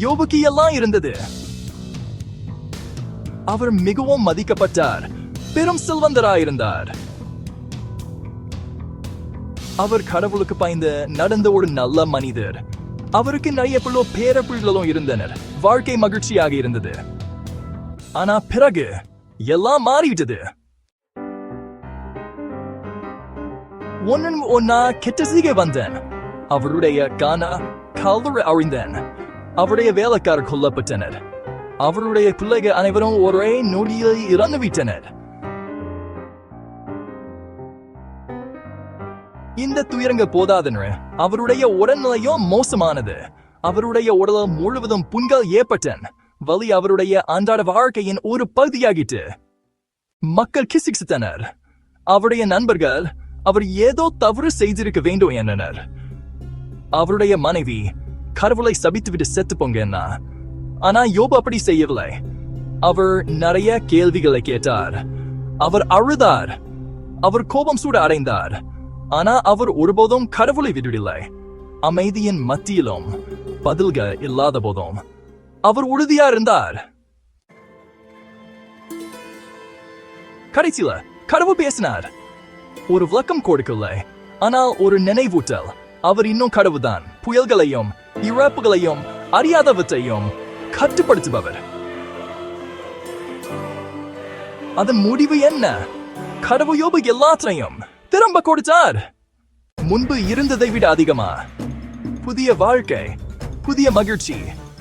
யோபுக்கு எல்லாம் இருந்தது. அவர் மிகவும் மதிக்கப்பட்டார். பெரும் செல்வந்தராயிருந்தார். அவர் கடவுளுக்கு பாய்ந்து நடந்த ஒரு நல்ல மனிதர். அவருக்கு நிறைய பிள்ளோ பேர பிள்ளைகளும் இருந்தனர். வாழ்க்கை மகிழ்ச்சியாக இருந்தது. ஆனா பிறகு எல்லாம் மாறிவிட்டது. ஒன்னன் ஒன்னா கெட்ட சீகை வந்தேன். அவருடைய கானா கலர் அழிந்தேன் அவருடைய வேலைக்காரர் கொல்லப்பட்டனர். அவருடைய பிள்ளைகள் அனைவரும் ஒரே நொடியில் இறந்துவிட்டனர் இந்த துயரங்க போதாதென்று அவருடைய உடல்நிலையும் மோசமானது. அவருடைய உடல் முழுவதும் புண்கள் ஏற்பட்டன். வலி அவருடைய அன்றாட வாழ்க்கையின் ஒரு பகுதியாகிட்டு மக்கள் கிசிக்சித்தனர். அவருடைய நண்பர்கள் அவர் ஏதோ தவறு செய்திருக்க வேண்டும் என்றனர். அவருடைய மனைவி கடவுளை சபித்துவிட்டு செத்து போங்கன்னா ஆனா யோபு அப்படி செய்யவில்லை. அவர் நிறைய கேள்விகளை கேட்டார். அவர் அழுதார். அவர் கோபம் சூட அடைந்தார். ஆனா அவர் ஒருபோதும் கடவுளை விடவில்லை. அமைதியின் மத்தியிலும் பதில்கள் இல்லாத போதும் அவர் உறுதியா இருந்தார். கடைசியில கடவுள் பேசினார். ஒரு விளக்கம் கொடுக்கவில்லை. ஆனால் ஒரு நினைவூட்டல். அவர் இன்னும் கடவுள்தான். புயல்களையும் இழப்புகளையும் அறியாதவற்றையும் கட்டுப்படுத்துபவர். அதன் முடிவு என்ன? கடவுள் யோபு எல்லாத்தையும் திரும்ப கொடுத்தார். முன்பு இருந்ததை விட அதிகமா? புதிய வாழ்க்கை புதிய மகிழ்ச்சி.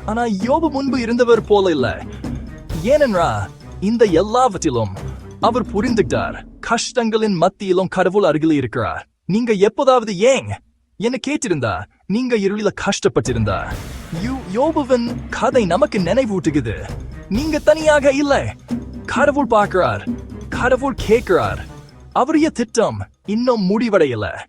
ஆனா யோபு முன்பு இருந்தவர் போல இல்ல. ஏனென்றா இந்த எல்லாவற்றிலும் அவர் புரிந்துட்டார். கஷ்டங்களின் மத்தியிலும் கடவுள் அருகில் இருக்கிறார். நீங்க எப்போதாவது ஏன் என்ன கேட்டிருந்தா? நீங்க இருளில கஷ்டப்பட்டிருந்தா? யோ- யோபுவின் கதை நமக்கு நினைவூட்டுகிறது. நீங்க தனியாக இல்ல. கடவுள் பார்க்கிறார். கடவுள் கேட்கிறார். அவருடைய திட்டம் இன்னும் முடிவடையலை.